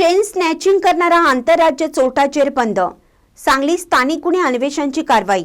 Chain snatching करणारा आंतरराज्य चोरटा बंद सांगली स्थानिक गुन्हे अन्वेषणची कारवाई.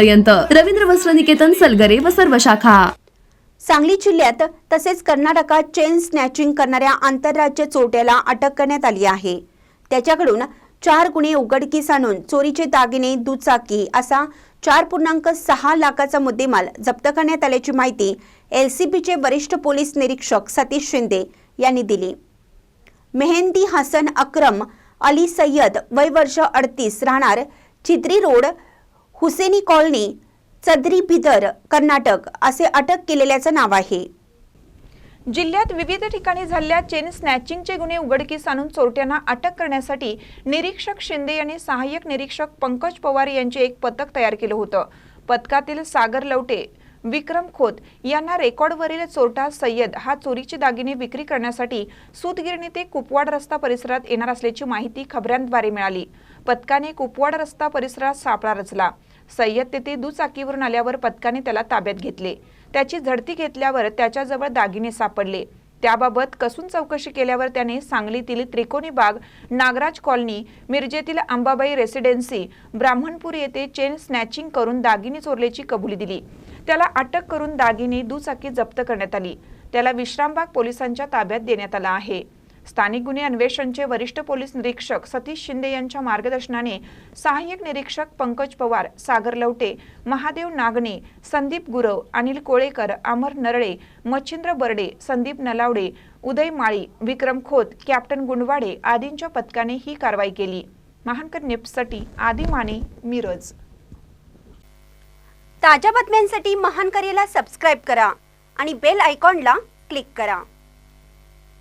पर्यंत रवींद्र वस्त्र निकेतन सलगरे व सर्व शाखा. सांगली जिल्ह्यात तसेच कर्नाटकात चेन स्नॅचिंग करणाऱ्या आंतरराज्य चोरट्याला अटक करण्यात आली आहे. त्याच्याकडून चार गुन्हे उघडकीस आणून चोरीचे दागिने दुचाकी असा चार पूर्णांक सहा लाखाचा मुद्देमाल जप्त करण्यात आल्याची माहिती एलसीबीचे वरिष्ठ पोलीस निरीक्षक सतीश शिंदे यांनी दिली. मेहंदी हसन अक्रम अली सय्यद वय वर्ष अडतीस राहणार चित्री रोड हुसेनी कॉलनी चद्री भिदर कर्नाटक असे अटक केलेल्याचं नाव आहे. जिल्ह्यात विविध ठिकाणी झालेल्या चेन स्नॅचिंगचे गुन्हे उघडकीस आणून चोरट्यांना अटक करण्यासाठी निरीक्षक शिंदे यांनी सहाय्यक निरीक्षक पंकज पवार यांचे एक पथक तयार केलं होतं. पथकातील सागर लवटे विक्रम खोत यांना रेकॉर्डवरील चोरटा सय्यद हा चोरीचे दागिने विक्री करण्यासाठी सूतगिरणी ते कुपवाड रस्ता परिसरात येणार असल्याची माहिती खबऱ्यांद्वारे मिळाली. पथकाने कुपवाड रस्ता परिसरात सापळा रचला. सय्यद तेथे दुचाकीवरून आल्यावर पथकाने त्याला ताब्यात घेतले. त्याची झडती घेतल्यावर त्याच्याजवळ दागिने सापडले. त्याबाबत कसून चौकशी केल्यावर त्याने सांगलीतील त्रिकोणी बाग नागराज कॉलनी मिरजेतील अंबाबाई रेसिडेन्सी ब्राह्मणपूर येथे चेन स्नॅचिंग करून दागिने चोरल्याची कबुली दिली. त्याला अटक करून दागिने दुचाकी जप्त करण्यात आली. त्याला विश्रामबाग पोलिसांच्या ताब्यात देण्यात आला आहे. स्थानिक गुन्हे अन्वेषणचे वरिष्ठ पोलीस निरीक्षक सतीश शिंदे यांच्या मार्गदर्शनाने सहाय्यक निरीक्षक पंकज पवार सागर लवटे महादेव नागणे संदीप गुरव अनिल कोळेकर अमर नरळे मच्छिंद्र बर्डे संदीप नलावडे उदय माळी विक्रम खोत कॅप्टन गुंडवाडे आदींच्या पथकाने ही कारवाई केली. महानकर निप्ससाठी आदी माने मिरज. ताज्या बातम्यांसाठी महानकरेला सबस्क्राईब करा आणि बेल आयकॉनला क्लिक करा.